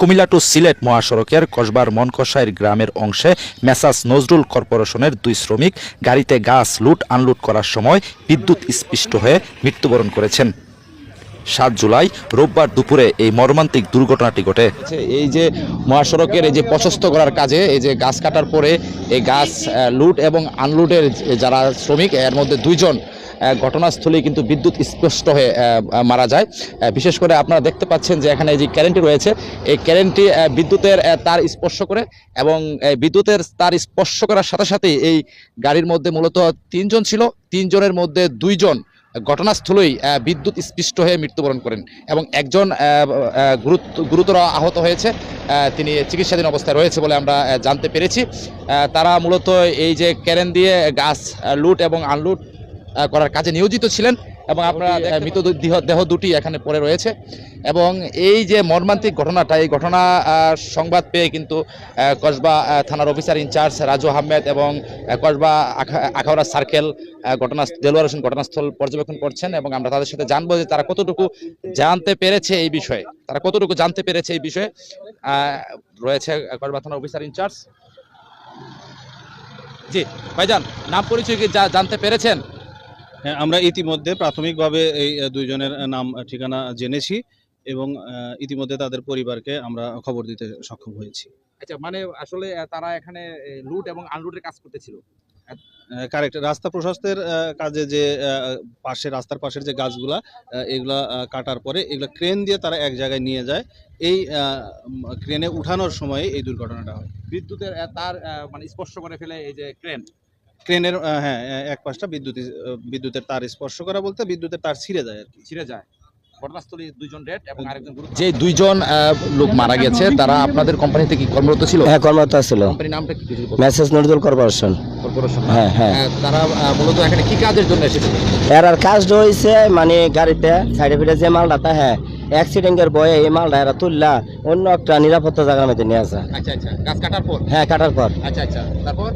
Comilla two Sylhet মহাসড়কের কসবার মনকসাইর গ্রামের অংশে মেসাস নজরুল কর্পোরেশনের দুই শ্রমিক গাড়িতে গাছ লুট, আনলুট করার সময় বিদ্যুৎ স্পৃষ্ট হয়ে মৃত্যুবরণ করেছেন। সাত জুলাই, রোববার দুপুরে এই মর্মান্তিক দুর্ঘটনাটি ঘটে। এই যে মহাসড়কের এই যে প্রশস্ত করার কাজে, এই যে গাছ কাটার পরে এই গাছ লুট এবং আনলুটের যারা শ্রমিক, এর মধ্যে দুইজন ঘটনাস্থলেই কিন্তু বিদ্যুৎ স্পষ্ট হয়ে মারা যায়। বিশেষ করে আপনারা দেখতে পাচ্ছেন যে এখানে যে কারেন্টটি রয়েছে, এই কারেন্টটি বিদ্যুতের তার স্পর্শ করে এবং বিদ্যুতের তার স্পর্শ করার সাথে সাথে এই গাড়ির মধ্যে মূলত তিনজন ছিল। তিনজনের মধ্যে দুইজন ঘটনাস্থলেই বিদ্যুৎ স্পৃষ্ট হয়ে মৃত্যুবরণ করেন এবং একজন গুরুতর আহত হয়েছে। তিনি চিকিৎসাধীন অবস্থায় রয়েছে বলে আমরা জানতে পেরেছি। তারা মূলত এই যে ক্যারেন দিয়ে গাছ লুট এবং আনলুট করার কাজে নিয়োজিত ছিলেন এবং আপনারা আহ, মৃত দেহ দুটি এখানে পড়ে রয়েছে। এবং এই যে মর্মান্তিক ঘটনাটা এই ঘটনা সংবাদ পেয়ে কিন্তু কসবা থানার অফিসার ইনচার্জ রাজু আহমেদ এবং কসবা আখা- আখাউড়া সার্কেল ঘটনা দেলোয়ার হোসেন ঘটনাস্থল পর্যবেক্ষণ করছেন এবং আমরা তাদের সাথে জানব যে তারা কতটুকু জানতে পেরেছে এই বিষয়ে। তারা কতটুকু জানতে পেরেছে এই বিষয়ে? রয়েছে কসবা থানার অফিসার ইনচার্জ। জি ভাইজান নাম পরিচয় কি জানতে পেরেছেন? আমরা ইতিমধ্যে প্রাথমিকভাবে এই দুইজনের নাম ঠিকানা জেনেছি এবং ইতিমধ্যে তাদের পরিবারকে আমরা খবর দিতে সক্ষম হয়েছি। আচ্ছা মানে আসলে তারা এখানে লুট এবং আনলুটের কাজ করতেছিল। কারেক্ট। রাস্তা প্রশস্তের কাজে যে পাশে রাস্তার পাশের যে গাছগুলা এগুলা কাটার পরে এগুলা ক্রেন দিয়ে তারা এক জায়গায় নিয়ে যায়। এই ক্রেনে উঠানোর সময় এই দুর্ঘটনাটা হয়। বিদ্যুতের তার মানে স্পর্শ করে ফেলে এই যে ক্রেন। ক্রেনের হ্যাঁ এক পাশটা বিদ্যুৎ বিদ্যুতের তার স্পর্শ করা বলতে বিদ্যুতের তার ছিঁড়ে যায় আর কি। ছিঁড়ে যায়। ঘটনাস্থলে দুইজন ডেড এবং আরেকজন যে দুইজন লোক মারা গেছে তারা আপনাদের কোম্পানিতে কি কর্মরত ছিল? হ্যাঁ কর্মরত ছিল। কোম্পানির নামটা কি মেসেজ নজরুল কর্পোরেশন কর্পোরেশন হ্যাঁ হ্যাঁ। তারা আহ, মূলত এখানে কি কাজের জন্য এসেছিল? এর আর কাজটা হয়েছে মানে গাড়িতে সাইডে ফিরে যে মালটা হ্যাঁ অ্যাক্সিডেন্টের বয়ে এই মালটা এরা তুললা অন্য একটা নিরাপত্তা জায়গার মধ্যে নিয়ে আসা। আচ্ছা আচ্ছা। গাছ কাটার পর? হ্যাঁ কাটার পর। আচ্ছা আচ্ছা। তারপর?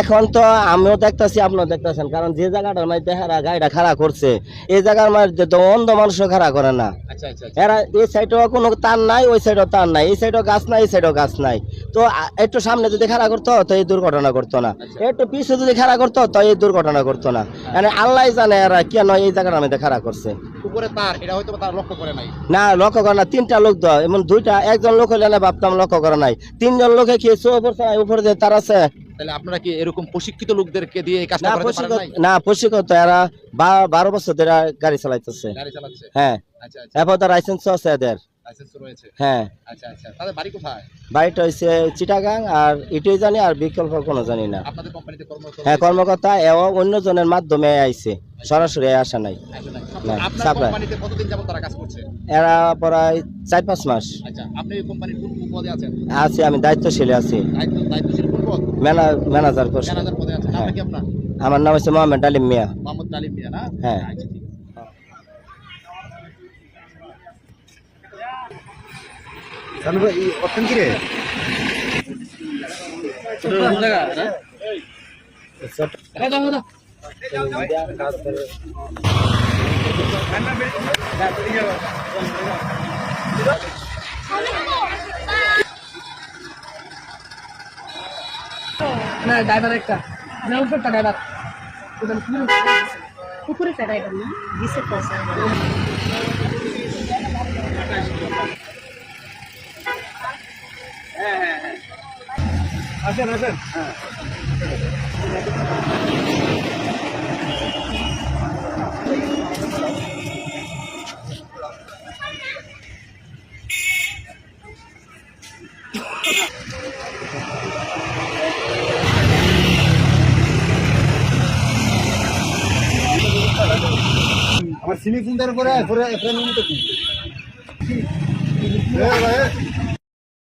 এখন তো আমিও দেখতেছি আপনিও দেখতেছেন। কারণ যে জায়গাটার মধ্যে হেরা গাড়িটা খাড়া করছে এই জায়গার মধ্যে তো অন্ধ মানুষও খাড়া করে না। আচ্ছা আচ্ছা এরা এই সাইডেও কোনো তার নাই ওই সাইডেও তার নাই এই সাইডেও গাছ নাই এই সাইডেও গাছ নাই। তো একটু সামনে যদি খাড়া করতো তো এই দুর্ঘটনা করতো না। একটু পিছু যদি খাড়া করতো তো এই দুর্ঘটনা করতো না। মানে আল্লাহ জানে এরা কেন এই জায়গার মধ্যে খাড়া করছে। উপরে তার এটা হয়তো তারা লক্ষ্য করে নাই। না লক্ষ্য করে না তিনটা লোক তো এমন দুইটা একজন লোক হইলে না ভাবতাম লক্ষ্য করে নাই। তিনজন লোকে কি উপর উপরে যে তার আছে? তাহলে আপনারা কি এরকম প্রশিক্ষিত লোকদেরকে দিয়ে এই কাজটা করাতে পারেন নাই? না প্রশিক্ষক তো এরা বা- বারো বছর ধরে গাড়ি চালাইতেছে। গাড়ি চালাচ্ছে? হ্যাঁ। আচ্ছা আচ্ছা। এরপর লাইসেন্স আছে এদের। লাইসেন্স রয়েছে। হ্যাঁ। আচ্ছা আচ্ছা। তাদের বাড়ি কোথায়? বাড়িটা হয়েছে চিটাগাং আর এটাই জানি আর বিকল্প কোনো জানি না। আপনাদের কোম্পানিতে কর্মরত হ্যাঁ কর্মকর্তা এও অন্য জনের মাধ্যমে আইছে। সরাসরি আসা নাই? আপনার কোম্পানিতে কতদিন যাবত তারা কাজ করছে? এরা প্রায় চার পাঁচ মাস। আচ্ছা আপনি কোম্পানির কোন পদে আছেন? আছি আমি দায়িত্বশীল আছি। দায়িত্ব দায়িত্বশীল কোন পদ? ম্যানা- ম্যানেজার করছি ম্যানেজার পদে আছেন নামটা কি আপনার আমার নাম হচ্ছে মোহাম্মদ আলিম মিয়া মোহাম্মদ তালিম মিয়া না হ্যাঁ। আচ্ছা, ঠিক আছে। না ড্রাইভার একটা। না উপরটা ড্রাইভার পুকুরে ফেরাই না? দিছে পয়সা আসেন আসেন। ফোনটার উপরে পরে এফরেন নিতে কি? এ ভাই